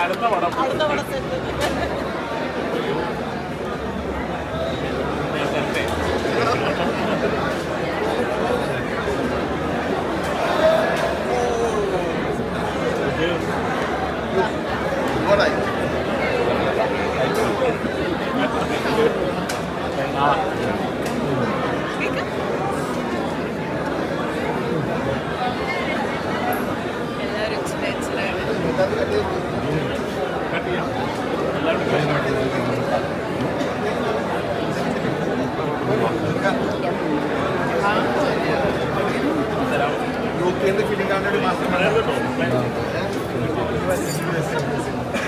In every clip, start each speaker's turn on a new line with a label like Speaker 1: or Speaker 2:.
Speaker 1: അടുത്ത പടം.
Speaker 2: അടുത്ത പടം.
Speaker 1: കട്ട്
Speaker 3: യൂക്കേന്റെ ഫിലിം കാണാൻ വേണ്ടി മാത്രം
Speaker 2: എന്താണ് എന്താ പറയണ്ടേ
Speaker 4: എങ്ങനെയുണ്ടായിരുന്നു എക്സ്പീരിയൻസ് എങ്ങനെയുണ്ടായിരുന്നു
Speaker 2: ഇത്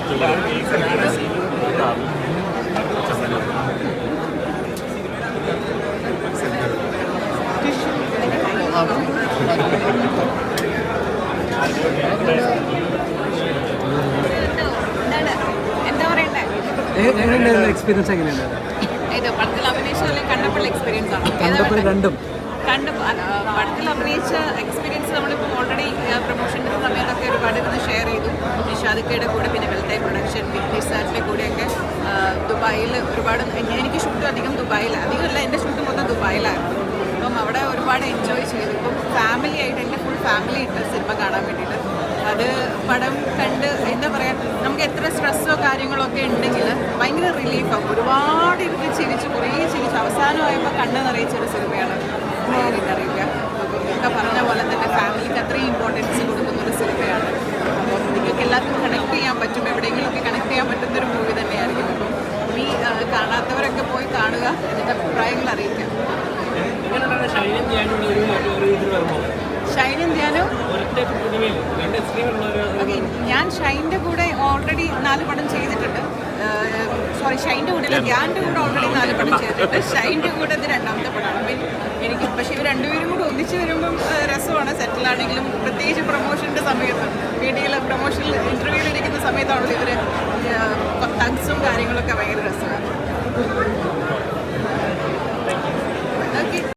Speaker 2: പടത്തിൽ അഭിനയിച്ച അല്ലെങ്കിൽ കണ്ടപ്പോൾ എക്സ്പീരിയൻസ് ആണ്? ഏതാ
Speaker 4: കണ്ടപ്പോൾ
Speaker 2: വേണ്ടേ?
Speaker 4: രണ്ടും.
Speaker 2: കണ്ട് പടത്തിൽ അഭിനയിച്ച എക്സ്പീരിയൻസ് നമ്മളിപ്പോൾ ഓൾറെഡി പ്രൊമോഷന്റെ സമയത്തൊക്കെ ഒരുപാട് ഇരുന്ന് ഷെയർ ചെയ്തു. നിഷാദിക്കയുടെ കൂടെ പിന്നെ വെൽറ്റൈ പ്രൊഡക്ഷൻ ബിഗ് സാറ്റിന്റെ കൂടെയൊക്കെ ദുബായിൽ ഒരുപാട് എനിക്ക് ഷൂട്ടും അധികം ദുബായിലാണ് അധികമല്ല എന്റെ ഷൂട്ട് മൊത്തം ദുബായിലായിരുന്നു അപ്പം അവിടെ ഒരുപാട് എൻജോയ് ചെയ്തു ഇപ്പം ഫാമിലി ആയിട്ട് എന്റെ ഫുൾ ഫാമിലി ഉണ്ട് സിനിമ കാണാൻ വേണ്ടിയിട്ട്. അത് പടം കണ്ട് എന്താ പറയുക നമുക്ക് എത്ര സ്ട്രെസ്സോ കാര്യങ്ങളോ ഒക്കെ ഉണ്ടെങ്കിൽ ഭയങ്കര റിലീഫാകും ഒരുപാട് ഇരുന്ന് ചിരിച്ച് കുറേ ചിരിച്ച് അവസാനമായപ്പോൾ കണ്ണ് നിറയിച്ച ഒരു സിനിമയാണ് ഷൈൻ ഓക്കെ ഞാൻ ഷൈന്റെ കൂടെ ഓൾറെഡി നാല് പടം ചെയ്തിട്ടുണ്ട്. സോറി ഷൈന്റെ കൂടെ ഗ്യാന്റെ ധ്യാന്റെ കൂടെ ഓൾറെഡി നാല് പടം ചെയ്തിട്ടുണ്ട്. ഷൈന്റെ കൂടെ ഇത് രണ്ടാമത്തെ പടമാണ്. എനിക്ക് പക്ഷേ ഇവർ രണ്ടുപേരും കൂടെ ഒന്നിച്ച് വരുമ്പം രസമാണ് സെറ്റിലാണെങ്കിലും പ്രത്യേകിച്ച് പ്രൊമോഷന്റെ സമയത്ത് വീഡിയോയിൽ പ്രൊമോഷനിൽ ഇന്റർവ്യൂ ഇരിക്കുന്ന സമയത്താണല്ലോ ഇവർ തങ്സും കാര്യങ്ങളൊക്കെ ഭയങ്കര രസമാണ്.